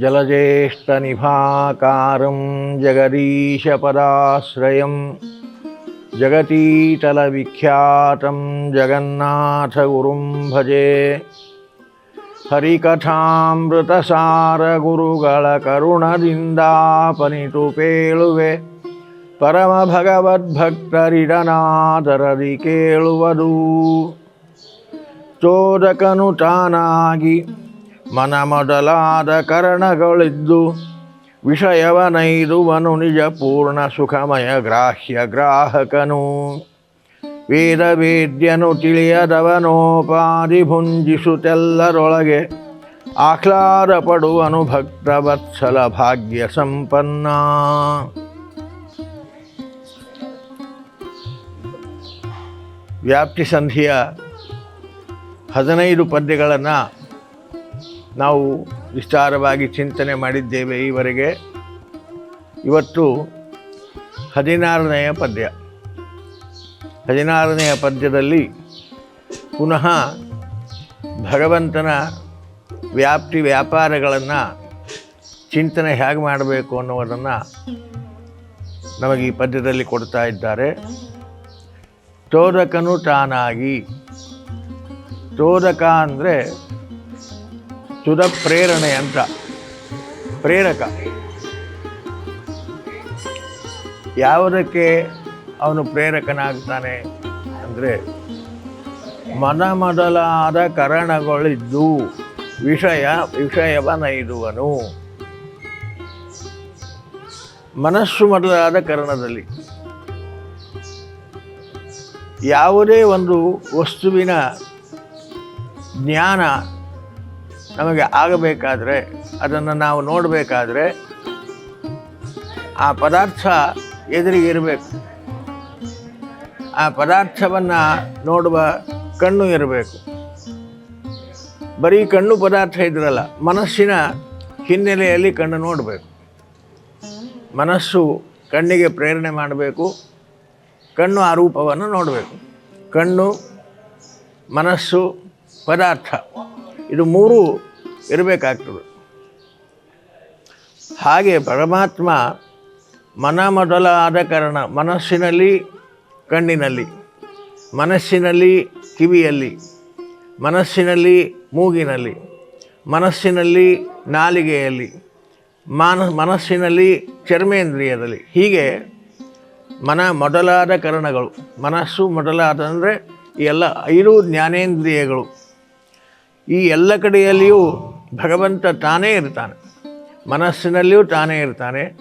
జలజేష్టనిభాకారం జగదీశపరాశ్రయం జగతీతలవిఖ్యాతం జగన్నాథగురుం భజే ಹರಿಕಥಾಮೃತಸಾರಗುರುಗಳ ಕರುಣದಿಂದಾಪನಿತು ಪೇಳುವೆ ಪರಮ ಭಗವದ್ಭಕ್ತರಿಡನಾದರದಿ ಕೇಳುವುದು ಚೋದಕನು ತಾನಾಗಿ ಮನ ಮೊದಲಾದ ಕರಣಗಳಿದ್ದು ವಿಷಯವನೈದುವನು ನಿಜ ಪೂರ್ಣ ಸುಖಮಯ ಗ್ರಾಹ್ಯ ಗ್ರಾಹಕನು. ವೇದ ವೇದ್ಯನು ಭುಂಜಿಸುತ್ತೆಲ್ಲರೊಳಗೆ ಆಹ್ಲಾದ ಪಡುವನು ಭಕ್ತವತ್ಸಲ ಭಾಗ್ಯ ಸಂಪನ್ನ. ವ್ಯಾಪ್ತಿ ಸಂಧಿಯ ಹದಿನೈದು ಪದ್ಯಗಳನ್ನು ನಾವು ವಿಸ್ತಾರವಾಗಿ ಚಿಂತನೆ ಮಾಡಿದ್ದೇವೆ ಈವರೆಗೆ. ಇವತ್ತು ಹದಿನಾರನೆಯ ಪದ್ಯ. ಹದಿನಾರನೆಯ ಪದ್ಯದಲ್ಲಿ ಪುನಃ ಭಗವಂತನ ವ್ಯಾಪ್ತಿ ವ್ಯಾಪಾರಗಳನ್ನು ಚಿಂತನೆ ಹೇಗೆ ಮಾಡಬೇಕು ಅನ್ನುವುದನ್ನು ನಮಗೆ ಈ ಪದ್ಯದಲ್ಲಿ ಕೊಡ್ತಾ ಇದ್ದಾರೆ. ತೋದಕನು ತಾನಾಗಿ. ತೋದಕ ಅಂದರೆ ಸುಧ ಪ್ರೇರಣೆ ಅಂತ. ಪ್ರೇರಕ. ಯಾವುದಕ್ಕೆ ಅವನು ಪ್ರೇರಕನಾಗ್ತಾನೆ ಅಂದರೆ, ಮನ ಮೊದಲಾದ ಕರಣಗಳಿದ್ದು ವಿಷಯ ವಿಷಯವನೈದುವನು ಮನಸ್ಸು ಮೊದಲಾದ ಕರಣದಲ್ಲಿ. ಯಾವುದೇ ಒಂದು ವಸ್ತುವಿನ ಜ್ಞಾನ ನಮಗೆ ಆಗಬೇಕಾದರೆ ಅದನ್ನು ನಾವು ನೋಡಬೇಕಾದ್ರೆ ಆ ಪದಾರ್ಥ ಎದುರಿಗೆ ಇರಬೇಕು. ಆ ಪದಾರ್ಥವನ್ನು ನೋಡುವ ಕಣ್ಣು ಇರಬೇಕು. ಬರೀ ಕಣ್ಣು ಪದಾರ್ಥ ಇದ್ರಲ್ಲ, ಮನಸ್ಸಿನ ಹಿನ್ನೆಲೆಯಲ್ಲಿ ಕಣ್ಣು ನೋಡಬೇಕು. ಮನಸ್ಸು ಕಣ್ಣಿಗೆ ಪ್ರೇರಣೆ ಮಾಡಬೇಕು. ಕಣ್ಣು ಆ ರೂಪವನ್ನು ನೋಡಬೇಕು. ಕಣ್ಣು, ಮನಸ್ಸು, ಪದಾರ್ಥ, ಇದು ಮೂರು ಇರಬೇಕಾಗ್ತದೆ. ಹಾಗೆ ಪರಮಾತ್ಮ ಮನ ಮೊದಲಾದ ಕಾರಣ ಮನಸ್ಸಿನಲ್ಲಿ, ಕಣ್ಣಿನಲ್ಲಿ, ಮನಸ್ಸಿನಲ್ಲಿ ಕಿವಿಯಲ್ಲಿ, ಮನಸ್ಸಿನಲ್ಲಿ ಮೂಗಿನಲ್ಲಿ, ಮನಸ್ಸಿನಲ್ಲಿ ನಾಲಿಗೆಯಲ್ಲಿ, ಮಾನ, ಮನಸ್ಸಿನಲ್ಲಿ ಚರ್ಮೇಂದ್ರಿಯದಲ್ಲಿ. ಹೀಗೆ ಮನ ಮೊದಲಾದ ಕರಣಗಳು, ಮನಸ್ಸು ಮೊದಲಾದ ಅಂದರೆ ಈ ಎಲ್ಲ ಐದು ಜ್ಞಾನೇಂದ್ರಿಯಗಳು, ಈ ಎಲ್ಲ ಕಡೆಯಲ್ಲಿಯೂ ಭಗವಂತ ತಾನೇ ಇರ್ತಾನೆ. ಮನಸ್ಸಿನಲ್ಲಿಯೂ ತಾನೇ ಇರ್ತಾನೆ.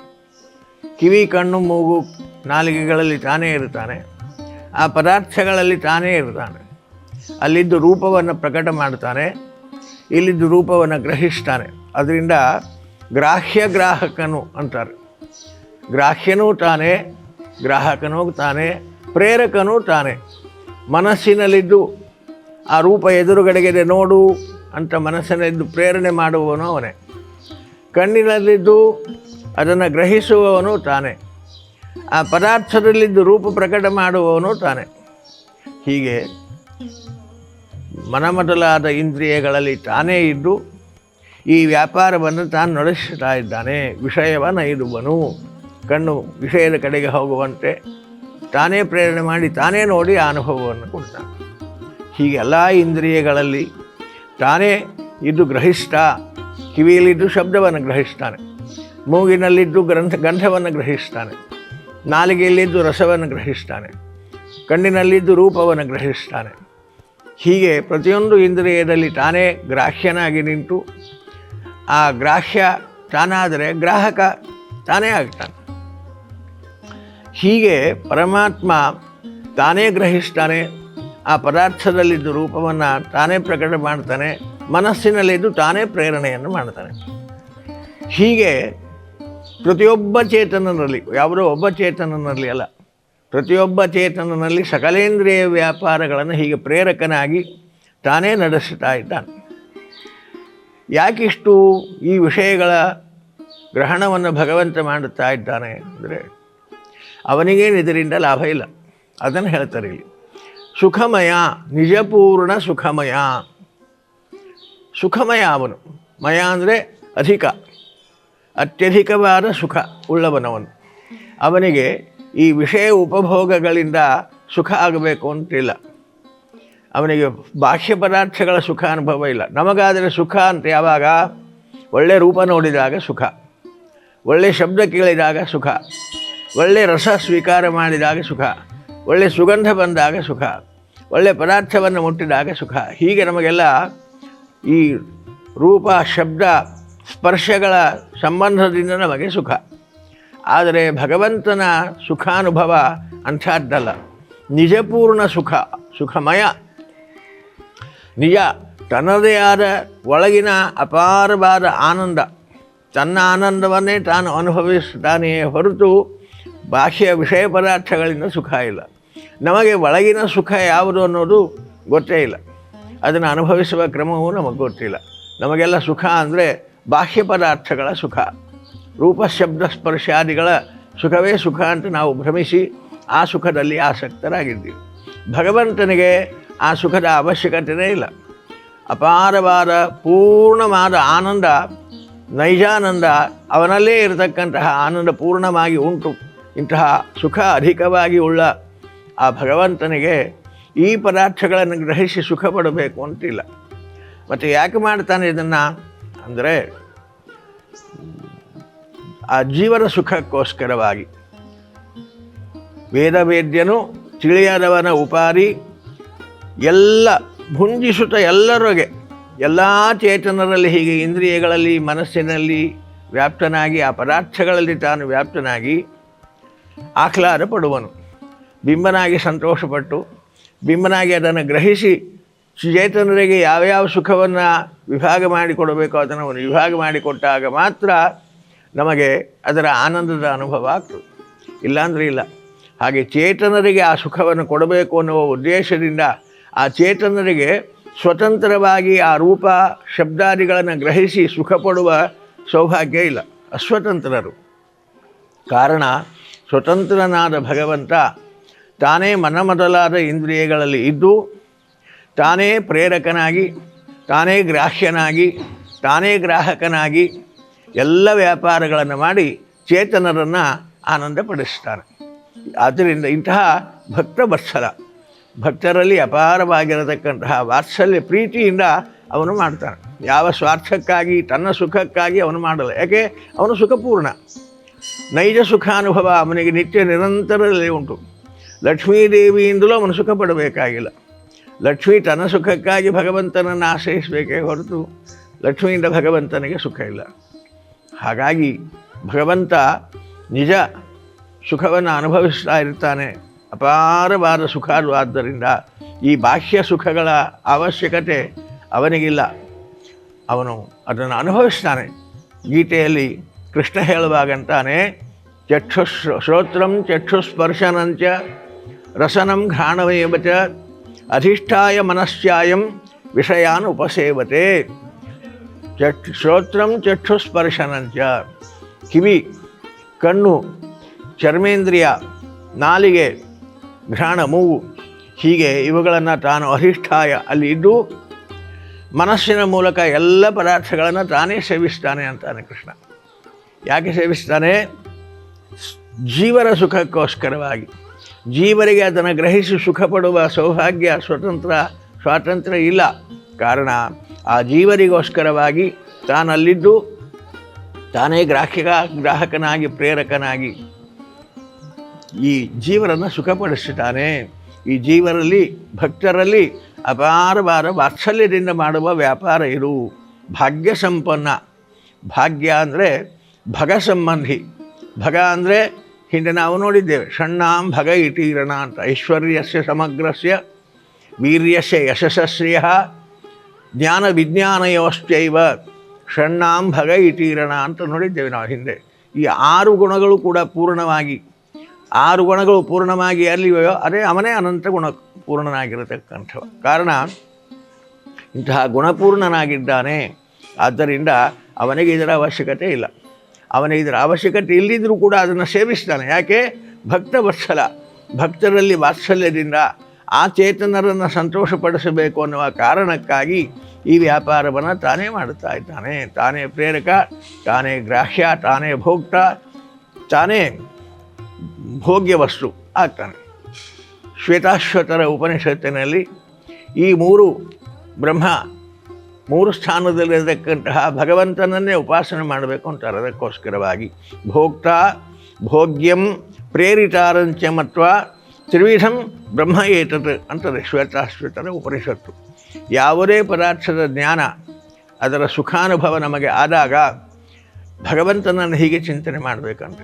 ಕಿವಿ, ಕಣ್ಣು, ಮೂಗು, ನಾಲಿಗೆಗಳಲ್ಲಿ ತಾನೇ ಇರ್ತಾನೆ. ಆ ಪದಾರ್ಥಗಳಲ್ಲಿ ತಾನೇ ಇರ್ತಾನೆ. ಅಲ್ಲಿದ್ದು ರೂಪವನ್ನು ಪ್ರಕಟ ಮಾಡ್ತಾನೆ. ಇಲ್ಲಿದ್ದು ರೂಪವನ್ನು ಗ್ರಹಿಸ್ತಾನೆ. ಅದರಿಂದ ಗ್ರಾಹ್ಯ ಗ್ರಾಹಕನು ಅಂತಾರೆ. ಗ್ರಾಹ್ಯನೂ ತಾನೇ, ಗ್ರಾಹಕನೂ ತಾನೇ, ಪ್ರೇರಕನೂ ತಾನೇ. ಮನಸ್ಸಿನಲ್ಲಿದ್ದು ಆ ರೂಪ ಎದುರುಗಡೆಗೆ ನೋಡು ಅಂತ ಮನಸ್ಸಿನಲ್ಲಿದ್ದು ಪ್ರೇರಣೆ ಮಾಡುವವನು ಅವನೇ. ಕಣ್ಣಿನಲ್ಲಿದ್ದು ಅದನ್ನು ಗ್ರಹಿಸುವವನು ತಾನೇ. ಆ ಪದಾರ್ಥದಲ್ಲಿದ್ದು ರೂಪ ಪ್ರಕಟ ಮಾಡುವವನು ತಾನೇ. ಹೀಗೆ ಮನಮೊದಲಾದ ಇಂದ್ರಿಯಗಳಲ್ಲಿ ತಾನೇ ಇದ್ದು ಈ ವ್ಯಾಪಾರವನ್ನು ತಾನು ನಡೆಸುತ್ತಾ ಇದ್ದಾನೆ. ವಿಷಯವನ್ನು ಇಡುವನು. ಕಣ್ಣು ವಿಷಯದ ಕಡೆಗೆ ಹೋಗುವಂತೆ ತಾನೇ ಪ್ರೇರಣೆ ಮಾಡಿ ತಾನೇ ನೋಡಿ ಆ ಅನುಭವವನ್ನು ಕೊಡ್ತಾನೆ. ಹೀಗೆ ಎಲ್ಲ ಇಂದ್ರಿಯಗಳಲ್ಲಿ ತಾನೇ ಇದ್ದು ಗ್ರಹಿಸ್ತ, ಕಿವಿಯಲ್ಲಿದ್ದು ಶಬ್ದವನ್ನು ಗ್ರಹಿಸ್ತಾನೆ, ಮೂಗಿನಲ್ಲಿದ್ದು ಗ್ರಂಥ, ಗಂಧವನ್ನು ಗ್ರಹಿಸ್ತಾನೆ, ನಾಲಿಗೆಯಲ್ಲಿದ್ದು ರಸವನ್ನು ಗ್ರಹಿಸ್ತಾನೆ, ಕಣ್ಣಿನಲ್ಲಿದ್ದು ರೂಪವನ್ನು ಗ್ರಹಿಸ್ತಾನೆ. ಹೀಗೆ ಪ್ರತಿಯೊಂದು ಇಂದ್ರಿಯದಲ್ಲಿ ತಾನೇ ಗ್ರಾಹ್ಯನಾಗಿ ನಿಂತು, ಆ ಗ್ರಾಹ್ಯ ತಾನಾದರೆ ಗ್ರಾಹಕ ತಾನೇ ಆಗ್ತಾನೆ. ಹೀಗೆ ಪರಮಾತ್ಮ ತಾನೇ ಗ್ರಹಿಸ್ತಾನೆ ಆ ಪದಾರ್ಥದಲ್ಲಿದ್ದು ರೂಪವನ್ನು ತಾನೇ ಪ್ರಕಟ ಮಾಡ್ತಾನೆ ಮನಸ್ಸಿನಲ್ಲಿದ್ದು ತಾನೇ ಪ್ರೇರಣೆಯನ್ನು ಮಾಡ್ತಾನೆ. ಹೀಗೆ ಪ್ರತಿಯೊಬ್ಬ ಚೇತನನಲ್ಲಿ, ಯಾವುದೋ ಒಬ್ಬ ಚೇತನನಲ್ಲಿ ಅಲ್ಲ, ಪ್ರತಿಯೊಬ್ಬ ಚೇತನನಲ್ಲಿ ಸಕಲೇಂದ್ರಿಯ ವ್ಯಾಪಾರಗಳನ್ನು ಹೀಗೆ ಪ್ರೇರಕನಾಗಿ ತಾನೇ ನಡೆಸ್ತಾ ಇದ್ದಾನೆ. ಯಾಕಿಷ್ಟು ಈ ವಿಷಯಗಳ ಗ್ರಹಣವನ್ನು ಭಗವಂತ ಮಾಡುತ್ತಾ ಇದ್ದಾನೆ ಅಂದರೆ ಅವನಿಗೇನು ಇದರಿಂದ ಲಾಭ ಇಲ್ಲ. ಅದನ್ನು ಹೇಳ್ತಾರೆ ಇಲ್ಲಿ. ಸುಖಮಯ, ನಿಜಪೂರ್ಣ ಸುಖಮಯ. ಸುಖಮಯ ಅವನು. ಮಯ ಅಂದರೆ ಅಧಿಕ. ಅತ್ಯಧಿಕವಾದ ಸುಖ ಉಳ್ಳವನವನು. ಅವನಿಗೆ ಈ ವಿಷಯ ಉಪಭೋಗಗಳಿಂದ ಸುಖ ಆಗಬೇಕು ಅಂತಿಲ್ಲ. ಅವನಿಗೆ ಬಾಹ್ಯ ಪದಾರ್ಥಗಳ ಸುಖ ಅನುಭವ ಇಲ್ಲ. ನಮಗಾದರೆ ಸುಖ ಅಂತ ಯಾವಾಗ? ಒಳ್ಳೆ ರೂಪ ನೋಡಿದಾಗ ಸುಖ. ಒಳ್ಳೆ ಶಬ್ದ ಕೇಳಿದಾಗ ಸುಖ. ಒಳ್ಳೆ ರಸ ಸ್ವೀಕಾರ ಮಾಡಿದಾಗ ಸುಖ. ಒಳ್ಳೆ ಸುಗಂಧ ಬಂದಾಗ ಸುಖ. ಒಳ್ಳೆ ಪದಾರ್ಥವನ್ನು ಮುಟ್ಟಿದಾಗ ಸುಖ. ಹೀಗೆ ನಮಗೆಲ್ಲ ಈ ರೂಪ, ಶಬ್ದ, ಸ್ಪರ್ಶಗಳ ಸಂಬಂಧದಿಂದ ನಮಗೆ ಸುಖ. ಆದರೆ ಭಗವಂತನ ಸುಖಾನುಭವ ಅಂಥದ್ದಲ್ಲ. ನಿಜಪೂರ್ಣ ಸುಖ, ಸುಖಮಯ. ನಿಜ, ತನ್ನದೇ ಆದ ಒಳಗಿನ ಅಪಾರವಾದ ಆನಂದ. ತನ್ನ ಆನಂದವನ್ನೇ ತಾನು ಅನುಭವಿಸುತ್ತಾನೆಯೇ ಹೊರತು ಬಾಹ್ಯ ವಿಷಯ ಪದಾರ್ಥಗಳಿಂದ ಸುಖ ಇಲ್ಲ. ನಮಗೆ ಒಳಗಿನ ಸುಖ ಯಾವುದು ಅನ್ನೋದು ಗೊತ್ತೇ ಇಲ್ಲ. ಅದನ್ನು ಅನುಭವಿಸುವ ಕ್ರಮವೂ ನಮಗೆ ಗೊತ್ತಿಲ್ಲ. ನಮಗೆಲ್ಲ ಸುಖ ಅಂದರೆ ಬಾಹ್ಯ ಪದಾರ್ಥಗಳ ಸುಖ. ರೂಪ, ಶಬ್ದ ಸ್ಪರ್ಶಾದಿಗಳ ಸುಖವೇ ಸುಖ ಅಂತ ನಾವು ಭ್ರಮಿಸಿ ಆ ಸುಖದಲ್ಲಿ ಆಸಕ್ತರಾಗಿದ್ದೀವಿ. ಭಗವಂತನಿಗೆ ಆ ಸುಖದ ಅವಶ್ಯಕತೆಯೇ ಇಲ್ಲ. ಅಪಾರವಾದ, ಪೂರ್ಣವಾದ ಆನಂದ, ನೈಜಾನಂದ ಅವನಲ್ಲೇ ಇರತಕ್ಕಂತಹ ಆನಂದ ಪೂರ್ಣವಾಗಿ ಉಂಟು. ಇಂತಹ ಸುಖ ಅಧಿಕವಾಗಿ ಉಳ್ಳ ಆ ಭಗವಂತನಿಗೆ ಈ ಪದಾರ್ಥಗಳನ್ನು ಗ್ರಹಿಸಿ ಸುಖ ಪಡಬೇಕು ಅಂತಿಲ್ಲ. ಮತ್ತು ಯಾಕೆ ಮಾಡ್ತಾನೆ ಇದನ್ನು? ಅಂದರೆ ಆ ಜೀವನ ಸುಖಕ್ಕೋಸ್ಕರವಾಗಿ. ವೇದವೇದ್ಯನು ತಿಳಿಯದವನ ಉಪಾರಿ, ಎಲ್ಲ ಭುಂಜಿಸುತ್ತ ಎಲ್ಲರಿಗೆ, ಎಲ್ಲ ಚೇತನರಲ್ಲಿ ಹೀಗೆ ಇಂದ್ರಿಯಗಳಲ್ಲಿ, ಮನಸ್ಸಿನಲ್ಲಿ ವ್ಯಾಪ್ತನಾಗಿ, ಆ ಪದಾರ್ಥಗಳಲ್ಲಿ ತಾನು ವ್ಯಾಪ್ತನಾಗಿ ಆಹ್ಲಾದ ಪಡುವನು ಬಿಂಬನಾಗಿ ಸಂತೋಷಪಟ್ಟು ಬಿಂಬನಾಗಿ ಅದನ್ನು ಗ್ರಹಿಸಿ ಚೇತನರಿಗೆ ಯಾವ್ಯಾವ ಸುಖವನ್ನು ವಿಭಾಗ ಮಾಡಿಕೊಡಬೇಕೋ ಅದನ್ನು ವಿಭಾಗ ಮಾಡಿಕೊಟ್ಟಾಗ ಮಾತ್ರ ನಮಗೆ ಅದರ ಆನಂದದ ಅನುಭವ ಆಗ್ತದೆ. ಇಲ್ಲಾಂದರೆ ಇಲ್ಲ. ಹಾಗೆ ಚೇತನರಿಗೆ ಆ ಸುಖವನ್ನು ಕೊಡಬೇಕು ಅನ್ನುವ ಉದ್ದೇಶದಿಂದ ಆ ಚೇತನರಿಗೆ ಸ್ವತಂತ್ರವಾಗಿ ಆ ರೂಪ ಶಬ್ದಾದಿಗಳನ್ನು ಗ್ರಹಿಸಿ ಸುಖ ಪಡುವ ಸೌಭಾಗ್ಯ ಇಲ್ಲ. ಅಸ್ವತಂತ್ರರು. ಕಾರಣ ಸ್ವತಂತ್ರನಾದ ಭಗವಂತ ತಾನೇ ಮನಮೊದಲಾದ ಇಂದ್ರಿಯಗಳಲ್ಲಿ ಇದ್ದು, ತಾನೇ ಪ್ರೇರಕನಾಗಿ, ತಾನೇ ಗ್ರಾಹ್ಯನಾಗಿ, ತಾನೇ ಗ್ರಾಹಕನಾಗಿ ಎಲ್ಲ ವ್ಯಾಪಾರಗಳನ್ನು ಮಾಡಿ ಚೇತನರನ್ನು ಆನಂದಪಡಿಸ್ತಾರೆ. ಆದ್ದರಿಂದ ಇಂತಹ ಭಕ್ತ ವತ್ಸಲ ಭಕ್ತರಲ್ಲಿ ಅಪಾರವಾಗಿರತಕ್ಕಂತಹ ವಾತ್ಸಲ್ಯ ಪ್ರೀತಿಯಿಂದ ಅವನು ಮಾಡ್ತಾನೆ. ಯಾವ ಸ್ವಾರ್ಥಕ್ಕಾಗಿ, ತನ್ನ ಸುಖಕ್ಕಾಗಿ ಅವನು ಮಾಡಲ್ಲ. ಯಾಕೆ? ಅವನು ಸುಖಪೂರ್ಣ. ನೈಜ ಸುಖಾನುಭವ ಅವನಿಗೆ ನಿತ್ಯ ನಿರಂತರದಲ್ಲಿ ಉಂಟು. ಲಕ್ಷ್ಮೀದೇವಿಯಿಂದಲೂ ಅವನು ಸುಖ ಪಡಬೇಕಾಗಿಲ್ಲ ಲಕ್ಷ್ಮೀ ತನ್ನ ಸುಖಕ್ಕಾಗಿ ಭಗವಂತನನ್ನು ಆಶ್ರಯಿಸಬೇಕೇ ಹೊರತು ಲಕ್ಷ್ಮಿಯಿಂದ ಭಗವಂತನಿಗೆ ಸುಖ ಇಲ್ಲ. ಹಾಗಾಗಿ ಭಗವಂತ ನಿಜ ಸುಖವನ್ನು ಅನುಭವಿಸ್ತಾ ಇರ್ತಾನೆ. ಅಪಾರವಾದ ಸುಖ ಆದ್ದರಿಂದ ಈ ಬಾಹ್ಯ ಸುಖಗಳ ಅವಶ್ಯಕತೆ ಅವನಿಗಿಲ್ಲ. ಅವನು ಅದನ್ನು ಅನುಭವಿಸ್ತಾನೆ. ಗೀತೆಯಲ್ಲಿ ಕೃಷ್ಣ ಹೇಳುವಾಗಂತಾನೆ ಚಕ್ಷು ಶ್ರೋತ್ರಂ ಚಕ್ಷುಸ್ಪರ್ಶನಂಚ ರಸನಂ ಘ್ರಾಣವೇವ ಅಧಿಷ್ಠಾಯ ಮನಸ್ಸಾಯಂ ವಿಷಯಾನ್ ಉಪಸೇವತೆ ಚಕ್ಷು ಶ್ರೋತ್ರಂ ಚಕ್ಷುಸ್ಪರ್ಶನಂಚ ಕಿವಿ ಕಣ್ಣು ಚರ್ಮೇಂದ್ರಿಯ ನಾಲಿಗೆ ಘ್ರಾಣ ಮೂವು ಹೀಗೆ ಇವುಗಳನ್ನು ತಾನು ಅಧಿಷ್ಠಾಯ ಅಲ್ಲಿ ಇದ್ದು ಮನಸ್ಸಿನ ಮೂಲಕ ಎಲ್ಲ ಪದಾರ್ಥಗಳನ್ನು ತಾನೇ ಸೇವಿಸ್ತಾನೆ ಅಂತಾನೆ ಕೃಷ್ಣ. ಯಾಕೆ ಸೇವಿಸ್ತಾನೆ? ಜೀವರ ಸುಖಕ್ಕೋಸ್ಕರವಾಗಿ. ಜೀವರಿಗೆ ಅದನ್ನು ಗ್ರಹಿಸಿ ಸುಖಪಡುವ ಸೌಭಾಗ್ಯ, ಸ್ವತಂತ್ರ, ಸ್ವಾತಂತ್ರ್ಯ ಇಲ್ಲ. ಕಾರಣ, ಆ ಜೀವರಿಗೋಸ್ಕರವಾಗಿ ತಾನಲ್ಲಿದ್ದು ತಾನೇ ಗ್ರಾಹಕ, ಗ್ರಾಹಕನಾಗಿ, ಪ್ರೇರಕನಾಗಿ ಈ ಜೀವರನ್ನು ಸುಖಪಡಿಸುತ್ತಾನೆ ಈ ಜೀವರಲ್ಲಿ, ಭಕ್ತರಲ್ಲಿ ಅಪಾರವಾದ ವಾತ್ಸಲ್ಯದಿಂದ ಮಾಡುವ ವ್ಯಾಪಾರ ಇರು ಭಾಗ್ಯ ಸಂಪನ್ನ. ಭಾಗ್ಯ ಅಂದರೆ ಭಗ ಸಂಬಂಧಿ. ಭಗ ಅಂದರೆ ಹಿಂದೆ ನಾವು ನೋಡಿದ್ದೇವೆ, ಷಣ್ಣಾಂ ಭಗ ಇಟೀರಣ ಅಂತ. ಐಶ್ವರ್ಯಸ್ಯ ಸಮಗ್ರಸ್ಯ, ವೀರ್ಯಸ್ಯ ಯಶಸ್ಸ್ರಿಯ ಜ್ಞಾನ ವಿಜ್ಞಾನಯೋಶ್ಚೈವ ಷಣ್ಣಾಂ ಭಗ ಇಟೀರಣ ಅಂತ ನೋಡಿದ್ದೇವೆ ನಾವು ಹಿಂದೆ. ಈ ಆರು ಗುಣಗಳು ಕೂಡ ಪೂರ್ಣವಾಗಿ, ಆರು ಗುಣಗಳು ಪೂರ್ಣವಾಗಿ ಅಲ್ಲಿವೆಯೋ ಅದೇ ಅವನೇ ಅನಂತ ಗುಣ ಪೂರ್ಣನಾಗಿರತಕ್ಕಂಥವ. ಕಾರಣ, ಇಂತಹ ಗುಣಪೂರ್ಣನಾಗಿದ್ದಾನೆ, ಆದ್ದರಿಂದ ಅವನಿಗೆ ಇದರ ಅವಶ್ಯಕತೆ ಇಲ್ಲ. ಅವನಿಗೆ ಇದರ ಅವಶ್ಯಕತೆ ಇಲ್ಲದಿದ್ದರೂ ಕೂಡ ಅದನ್ನು ಸೇವಿಸ್ತಾನೆ. ಯಾಕೆ? ಭಕ್ತ ವತ್ಸಲ. ಭಕ್ತರಲ್ಲಿ ವಾತ್ಸಲ್ಯದಿಂದ ಆ ಚೇತನರನ್ನು ಸಂತೋಷಪಡಿಸಬೇಕು ಅನ್ನುವ ಕಾರಣಕ್ಕಾಗಿ ಈ ವ್ಯಾಪಾರವನ್ನು ತಾನೇ ಮಾಡುತ್ತಾ ಇದ್ದಾನೆ. ತಾನೇ ಪ್ರೇರಕ, ತಾನೇ ಗ್ರಾಹ್ಯ, ತಾನೇ ಭೋಕ್ತ, ತಾನೇ ಭೋಗ್ಯ ವಸ್ತು ಆಗ್ತಾನೆ. ಶ್ವೇತಾಶ್ವತರ ಉಪನಿಷತ್ತಿನಲ್ಲಿ ಈ ಮೂರು ಬ್ರಹ್ಮ ಮೂರು ಸ್ಥಾನದಲ್ಲಿರತಕ್ಕಂತಹ ಭಗವಂತನನ್ನೇ ಉಪಾಸನೆ ಮಾಡಬೇಕು ಅಂತಾರೆ ಅದಕ್ಕೋಸ್ಕರವಾಗಿ ಭೋಕ್ತ ಭೋಗ್ಯಂ ಪ್ರೇರಿತಾರಂಚ ಮತ್ವ ತ್ರಿವಿಧಂ ಬ್ರಹ್ಮ ಏತತ್ ಅಂತಾರೆ ಶ್ವೇತಾಶ್ವೇತರ ಉಪನಿಷತ್ತು. ಯಾವುದೇ ಪದಾರ್ಥದ ಜ್ಞಾನ ಅದರ ಸುಖಾನುಭವ ನಮಗೆ ಆದಾಗ ಭಗವಂತನನ್ನು ಹೀಗೆ ಚಿಂತನೆ ಮಾಡಬೇಕಂತ.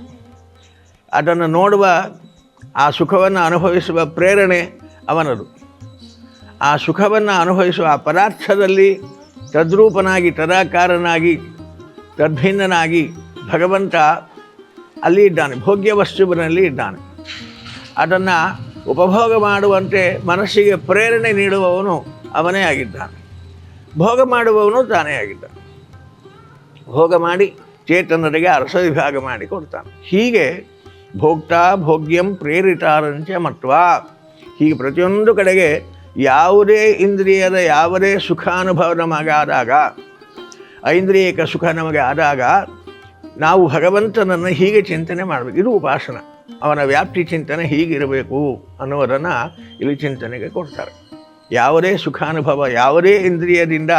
ಅದನ್ನು ನೋಡುವ ಆ ಸುಖವನ್ನು ಅನುಭವಿಸುವ ಪ್ರೇರಣೆ ಅವನದು. ಆ ಸುಖವನ್ನು ಅನುಭವಿಸುವ ಆ ಪದಾರ್ಥದಲ್ಲಿ ತದ್ರೂಪನಾಗಿ, ತದಾಕಾರನಾಗಿ, ತದ್ಭಿನ್ನನಾಗಿ ಭಗವಂತ ಅಲ್ಲಿ ಇದ್ದಾನೆ ಭೋಗ್ಯ ವಸ್ತುವಿನಲ್ಲಿ ಇದ್ದಾನೆ. ಅದನ್ನು ಉಪಭೋಗ ಮಾಡುವಂತೆ ಮನಸ್ಸಿಗೆ ಪ್ರೇರಣೆ ನೀಡುವವನು ಅವನೇ ಆಗಿದ್ದಾನೆ. ಭೋಗ ಮಾಡುವವನು ತಾನೇ ಆಗಿದ್ದಾನೆ. ಭೋಗ ಮಾಡಿ ಚೇತನರಿಗೆ ಅರಸ ವಿಭಾಗ ಮಾಡಿ ಕೊಡ್ತಾನೆ. ಹೀಗೆ ಭೋಗ್ತಾ ಭೋಗ್ಯಂ ಪ್ರೇರಿತಾರಂಚ ಮತ್ವ ಹೀಗೆ ಪ್ರತಿಯೊಂದು ಕಡೆಗೆ ಯಾವುದೇ ಇಂದ್ರಿಯದ ಯಾವುದೇ ಸುಖಾನುಭವ ನಮಗೆ ಆದಾಗ ಐಂದ್ರಿಯಕ ಸುಖ ನಮಗೆ ಆದಾಗ ನಾವು ಭಗವಂತನನ್ನು ಹೀಗೆ ಚಿಂತನೆ ಮಾಡಬೇಕು. ಇದು ಉಪಾಸನ. ಅವನ ವ್ಯಾಪ್ತಿ ಚಿಂತನೆ ಹೀಗಿರಬೇಕು ಅನ್ನೋದನ್ನು ಇಲ್ಲಿ ಚಿಂತನೆಗೆ ಕೊಡ್ತಾರೆ. ಯಾವುದೇ ಸುಖಾನುಭವ, ಯಾವುದೇ ಇಂದ್ರಿಯದಿಂದ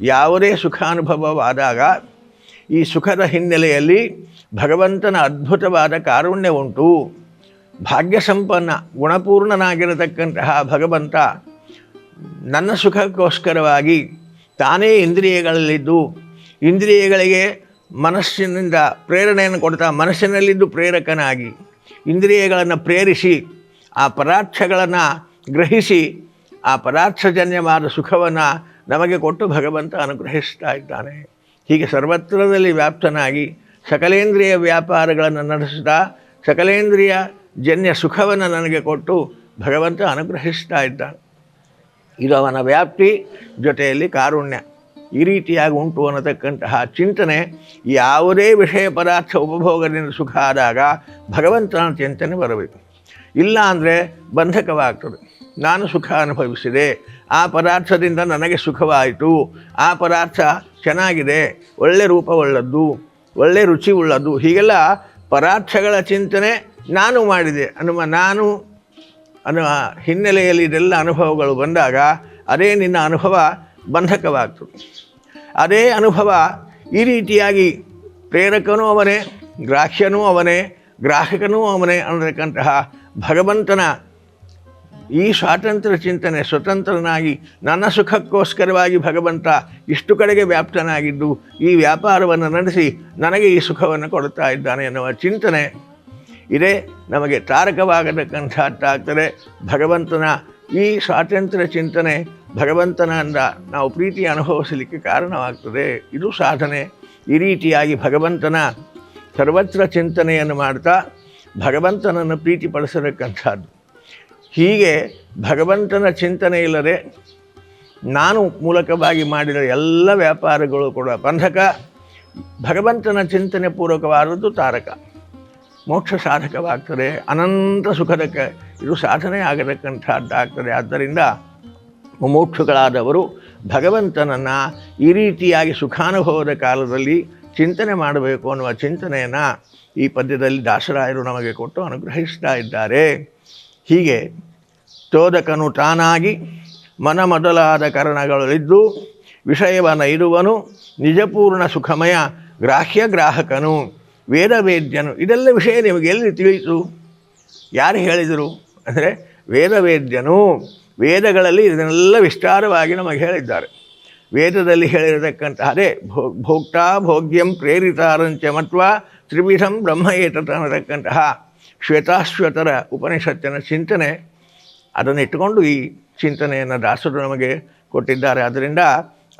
ಯಾವುದೇ ಸುಖಾನುಭವವಾದಾಗ ಈ ಸುಖದ ಹಿನ್ನೆಲೆಯಲ್ಲಿ ಭಗವಂತನ ಅದ್ಭುತವಾದ ಕಾರುಣ್ಯ ಉಂಟು. ಭಾಗ್ಯ ಸಂಪನ್ನ ಗುಣಪೂರ್ಣನಾಗಿರತಕ್ಕಂತಹ ಭಗವಂತ ನನ್ನ ಸುಖಕ್ಕೋಸ್ಕರವಾಗಿ ತಾನೇ ಇಂದ್ರಿಯಗಳಲ್ಲಿದ್ದು, ಇಂದ್ರಿಯಗಳಿಗೆ ಮನಸ್ಸಿನಿಂದ ಪ್ರೇರಣೆಯನ್ನು ಕೊಡ್ತಾ ಮನಸ್ಸಿನಲ್ಲಿದ್ದು ಪ್ರೇರಕನಾಗಿ, ಇಂದ್ರಿಯಗಳನ್ನು ಪ್ರೇರಿಸಿ, ಆ ಪದಾರ್ಥಗಳನ್ನು ಗ್ರಹಿಸಿ, ಆ ಪದಾರ್ಥಜನ್ಯವಾದ ಸುಖವನ್ನು ನಮಗೆ ಕೊಟ್ಟು ಭಗವಂತ ಅನುಗ್ರಹಿಸ್ತಾ ಇದ್ದಾನೆ. ಹೀಗೆ ಸರ್ವತ್ರದಲ್ಲಿ ವ್ಯಾಪ್ತನಾಗಿ ಸಕಲೇಂದ್ರಿಯ ವ್ಯಾಪಾರಗಳನ್ನು ನಡೆಸ್ತಾ, ಸಕಲೇಂದ್ರಿಯ ಜನ್ಯ ಸುಖವನ್ನು ನನಗೆ ಕೊಟ್ಟು ಭಗವಂತ ಅನುಗ್ರಹಿಸ್ತಾ ಇದ್ದಾನೆ. ಇದು ಅವನ ವ್ಯಾಪ್ತಿ ಜೊತೆಯಲ್ಲಿ ಕಾರುಣ್ಯ. ಈ ರೀತಿಯಾಗಿ ಉಂಟು ಅನ್ನತಕ್ಕಂತಹ ಚಿಂತನೆ ಯಾವುದೇ ವಿಷಯ ಪದಾರ್ಥ ಉಪಭೋಗದಿಂದ ಸುಖ ಆದಾಗ ಭಗವಂತನ ಚಿಂತನೆ ಬರಬೇಕು. ಇಲ್ಲ ಅಂದರೆ ಬಂಧಕವಾಗ್ತದೆ. ನಾನು ಸುಖ ಅನುಭವಿಸಿದೆ. ಆ ಪದಾರ್ಥದಿಂದ ನನಗೆ ಸುಖವಾಯಿತು. ಆ ಪದಾರ್ಥ ಚೆನ್ನಾಗಿದೆ. ಒಳ್ಳೆ ರೂಪ ಒಳ್ಳದ್ದು. ಒಳ್ಳೆ ರುಚಿ ಉಳ್ಳದ್ದು. ಹೀಗೆಲ್ಲ ಪದಾರ್ಥಗಳ ಚಿಂತನೆ ನಾನು ಮಾಡಿದೆ. ಅನ್ನುವ ನಾನು ಅನ್ನುವ ಹಿನ್ನೆಲೆಯಲ್ಲಿ ಇದೆಲ್ಲ ಅನುಭವಗಳು ಬಂದಾಗ ಅದೇ ನಿನ್ನ ಅನುಭವ ಬಂಧಕವಾಗ್ತದೆ. ಅದೇ ಅನುಭವ ಈ ರೀತಿಯಾಗಿ ಪ್ರೇರಕನೂ ಅವನೇ, ಗ್ರಾಹ್ಯನೂ ಅವನೇ, ಗ್ರಾಹಕನೂ ಅವನೇ ಅನ್ನತಕ್ಕಂತಹ ಭಗವಂತನ ಈ ಸ್ವಾತಂತ್ರ್ಯ ಚಿಂತನೆ ಸ್ವತಂತ್ರನಾಗಿ ನನ್ನ ಸುಖಕ್ಕೋಸ್ಕರವಾಗಿ ಭಗವಂತ ಇಷ್ಟು ಕಡೆಗೆ ವ್ಯಾಪ್ತನಾಗಿದ್ದು ಈ ವ್ಯಾಪಾರವನ್ನು ನಡೆಸಿ ನನಗೆ ಈ ಸುಖವನ್ನು ಕೊಡುತ್ತಾ ಇದ್ದಾನೆ ಎನ್ನುವ ಚಿಂತನೆ ಇದೇ ನಮಗೆ ತಾರಕವಾಗತಕ್ಕಂಥದ್ದಾಗ್ತದೆ ಭಗವಂತನ ಈ ಸ್ವಾತಂತ್ರ್ಯ ಚಿಂತನೆ ಭಗವಂತನಿಂದ ನಾವು ಪ್ರೀತಿ ಅನುಭವಿಸಲಿಕ್ಕೆ ಕಾರಣವಾಗ್ತದೆ. ಇದು ಸಾಧನೆ. ಈ ರೀತಿಯಾಗಿ ಭಗವಂತನ ಸರ್ವತ್ರ ಚಿಂತನೆಯನ್ನು ಮಾಡ್ತಾ ಭಗವಂತನನ್ನು ಪ್ರೀತಿಪಡಿಸತಕ್ಕಂಥದ್ದು ಹೀಗೆ ಭಗವಂತನ ಚಿಂತನೆ ಇಲ್ಲದೆ ನಾನು ಮೂಲಕವಾಗಿ ಮಾಡಿದ ಎಲ್ಲ ವ್ಯಾಪಾರಗಳು ಕೂಡ ಬಂಧಕ. ಭಗವಂತನ ಚಿಂತನೆ ಪೂರ್ವಕವಾದದ್ದು ತಾರಕ. ಮೋಕ್ಷ ಸಾಧಕವಾಗ್ತದೆ ಅನಂತ ಸುಖದಕ್ಕೆ ಇದು ಸಾಧನೆ ಆಗತಕ್ಕಂಥದ್ದಾಗ್ತದೆ ಆದ್ದರಿಂದ ಮುಮೋಕ್ಷಗಳಾದವರು ಭಗವಂತನನ್ನು ಈ ರೀತಿಯಾಗಿ ಸುಖಾನುಭವದ ಕಾಲದಲ್ಲಿ ಚಿಂತನೆ ಮಾಡಬೇಕು ಅನ್ನುವ ಚಿಂತನೆಯನ್ನು ಈ ಪದ್ಯದಲ್ಲಿ ದಾಸರಾಯರು ನಮಗೆ ಕೊಟ್ಟು ಅನುಗ್ರಹಿಸ್ತಾ ಇದ್ದಾರೆ. ಹೀಗೆ ಚೋದಕನು ತಾನಾಗಿ ಮನ ಮೊದಲಾದ ಕರಣಗಳಿದ್ದು ವಿಷಯವನ್ನು ಇರುವನು ನಿಜಪೂರ್ಣ ಸುಖಮಯ ಗ್ರಾಹ್ಯ ಗ್ರಾಹಕನು. ವೇದವೇದ್ಯನು, ಇದೆಲ್ಲ ವಿಷಯ ನಿಮಗೆ ಎಲ್ಲಿ ತಿಳಿಯಿತು? ಯಾರು ಹೇಳಿದರು? ಅಂದರೆ ವೇದವೇದ್ಯನು ವೇದಗಳಲ್ಲಿ ಇದನ್ನೆಲ್ಲ ವಿಸ್ತಾರವಾಗಿ ನಮಗೆ ಹೇಳಿದ್ದಾರೆ. ವೇದದಲ್ಲಿ ಹೇಳಿರತಕ್ಕಂತಹ ಅದೇ ಭೋ, ಭೋಕ್ತಾ ಭೋಗ್ಯಂ ಪ್ರೇರಿತಾರಂಚ ಮತ್ವ ತ್ರಿವಿಧಂ ಬ್ರಹ್ಮ ಏತತ ಅನ್ನತಕ್ಕಂತಹ ಶ್ವೇತಾಶ್ವತರ ಉಪನಿಷತ್ತಿನ ಚಿಂತನೆ ಅದನ್ನು ಇಟ್ಟುಕೊಂಡು ಈ ಚಿಂತನೆಯನ್ನು ದಾಸರು ನಮಗೆ ಕೊಟ್ಟಿದ್ದಾರೆ. ಆದ್ದರಿಂದ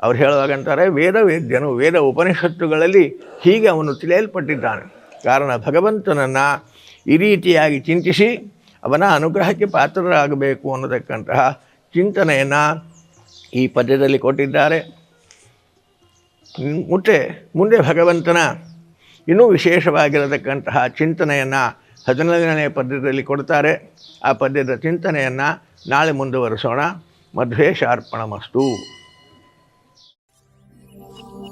ಅವ್ರು ಹೇಳುವಾಗಂತಾರೆ ವೇದ ವೇದ್ಯನು ವೇದ ಉಪನಿಷತ್ತುಗಳಲ್ಲಿ ಹೀಗೆ ಅವನು ತಿಳಿಯಲ್ಪಟ್ಟಿದ್ದಾನೆ. ಕಾರಣ ಭಗವಂತನನ್ನು ಈ ರೀತಿಯಾಗಿ ಚಿಂತಿಸಿ ಅವನ ಅನುಗ್ರಹಕ್ಕೆ ಪಾತ್ರರಾಗಬೇಕು ಅನ್ನತಕ್ಕಂತಹ ಚಿಂತನೆಯನ್ನು ಈ ಪದ್ಯದಲ್ಲಿ ಕೊಟ್ಟಿದ್ದಾರೆ. ಮುಟ್ಟೆ ಮುಂದೆ ಭಗವಂತನ ಇನ್ನೂ ವಿಶೇಷವಾಗಿರತಕ್ಕಂತಹ ಚಿಂತನೆಯನ್ನು ಹದಿನೈದನೇ ಪದ್ಯದಲ್ಲಿ ಕೊಡ್ತಾರೆ. ಆ ಪದ್ಯದ ಚಿಂತನೆಯನ್ನು ನಾಳೆ ಮುಂದುವರಿಸೋಣ. ಮಧ್ವೇಶಾರ್ಪಣಮಸ್ತು.